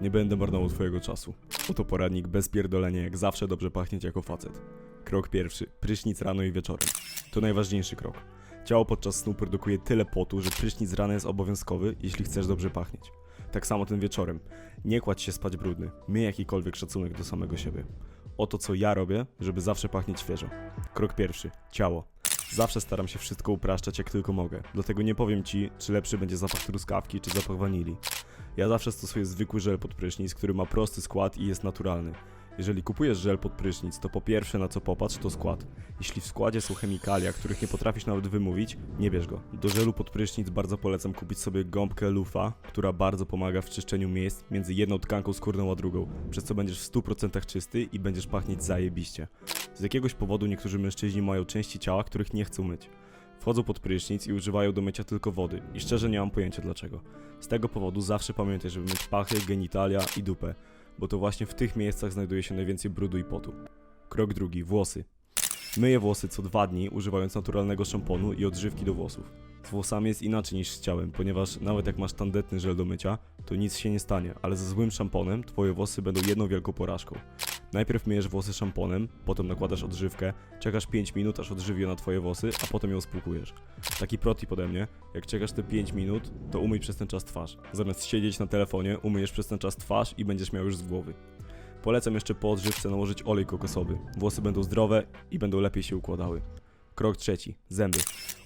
nie będę marnował twojego czasu. Oto poradnik bez pierdolenia, jak zawsze dobrze pachnieć jako facet. Krok pierwszy. Prysznic rano i wieczorem. To najważniejszy krok. Ciało podczas snu produkuje tyle potu, że prysznic rano jest obowiązkowy, jeśli chcesz dobrze pachnieć. Tak samo tym wieczorem. Nie kładź się spać brudny. Miej jakikolwiek szacunek do samego siebie. Oto co ja robię, żeby zawsze pachnieć świeżo. Krok pierwszy. Ciało. Zawsze staram się wszystko upraszczać jak tylko mogę. Dlatego nie powiem ci, czy lepszy będzie zapach truskawki, czy zapach wanilii. Ja zawsze stosuję zwykły żel pod prysznic, który ma prosty skład i jest naturalny. Jeżeli kupujesz żel pod prysznic, to po pierwsze na co popatrz to skład. Jeśli w składzie są chemikalia, których nie potrafisz nawet wymówić, nie bierz go. Do żelu pod prysznic bardzo polecam kupić sobie gąbkę lufa, która bardzo pomaga w czyszczeniu miejsc między jedną tkanką skórną a drugą, przez co będziesz w 100% czysty i będziesz pachnieć zajebiście. Z jakiegoś powodu niektórzy mężczyźni mają części ciała, których nie chcą myć. Wchodzą pod prysznic i używają do mycia tylko wody i szczerze nie mam pojęcia dlaczego. Z tego powodu zawsze pamiętaj, żeby myć pachy, genitalia i dupę, bo to właśnie w tych miejscach znajduje się najwięcej brudu i potu. Krok drugi, włosy. Myję włosy co dwa dni, używając naturalnego szamponu i odżywki do włosów. Z włosami jest inaczej niż z ciałem, ponieważ nawet jak masz tandetny żel do mycia, to nic się nie stanie, ale ze złym szamponem twoje włosy będą jedną wielką porażką. Najpierw myjesz włosy szamponem, potem nakładasz odżywkę, czekasz 5 minut aż odżywi ona twoje włosy, a potem ją spłukujesz. Taki protip ode mnie, jak czekasz te 5 minut, to umyj przez ten czas twarz. Zamiast siedzieć na telefonie, umyjesz przez ten czas twarz i będziesz miał już z głowy. Polecam jeszcze po odżywce nałożyć olej kokosowy. Włosy będą zdrowe i będą lepiej się układały. Krok trzeci. Zęby.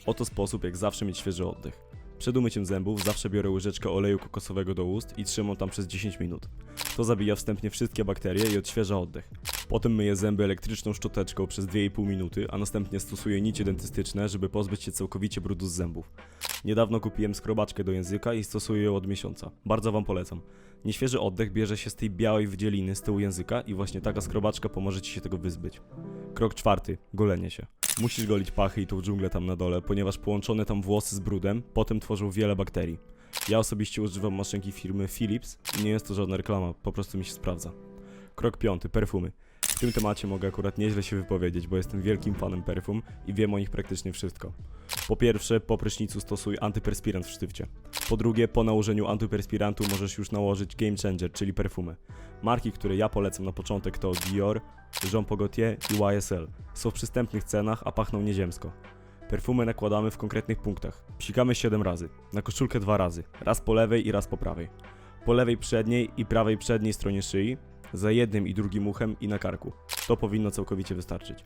Oto sposób, jak zawsze mieć świeży oddech. Przed umyciem zębów zawsze biorę łyżeczkę oleju kokosowego do ust i trzymam tam przez 10 minut. To zabija wstępnie wszystkie bakterie i odświeża oddech. Potem myję zęby elektryczną szczoteczką przez 2,5 minuty, a następnie stosuję nicie dentystyczne, żeby pozbyć się całkowicie brudu z zębów. Niedawno kupiłem skrobaczkę do języka i stosuję ją od miesiąca. Bardzo wam polecam. Nieświeży oddech bierze się z tej białej wydzieliny z tyłu języka i właśnie taka skrobaczka pomoże ci się tego wyzbyć. Krok czwarty. Golenie się. Musisz golić pachy i tą dżunglę tam na dole, ponieważ połączone tam włosy z brudem potem tworzą wiele bakterii. Ja osobiście używam maszynki firmy Philips nie jest to żadna reklama, po prostu mi się sprawdza. Krok piąty. Perfumy. W tym temacie mogę akurat nieźle się wypowiedzieć, bo jestem wielkim fanem perfum i wiem o nich praktycznie wszystko. Po pierwsze, po prysznicu stosuj antyperspirant w sztywcie. Po drugie, po nałożeniu antyperspirantu możesz już nałożyć Game Changer, czyli perfumę. Marki, które ja polecam na początek to Dior, Jean Paul Gaultier i YSL. Są w przystępnych cenach, a pachną nieziemsko. Perfumy nakładamy w konkretnych punktach. Psikamy 7 razy, na koszulkę 2 razy, raz po lewej i raz po prawej. Po lewej przedniej i prawej przedniej stronie szyi, za jednym i drugim uchem i na karku. To powinno całkowicie wystarczyć.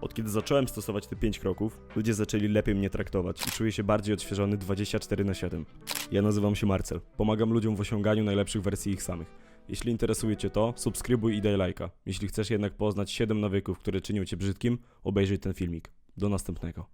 Od kiedy zacząłem stosować te 5 kroków, ludzie zaczęli lepiej mnie traktować i czuję się bardziej odświeżony 24 na 7. Ja nazywam się Marcel. Pomagam ludziom w osiąganiu najlepszych wersji ich samych. Jeśli interesuje Cię to, subskrybuj i daj lajka. Jeśli chcesz jednak poznać 7 nawyków, które czynią Cię brzydkim, obejrzyj ten filmik. Do następnego.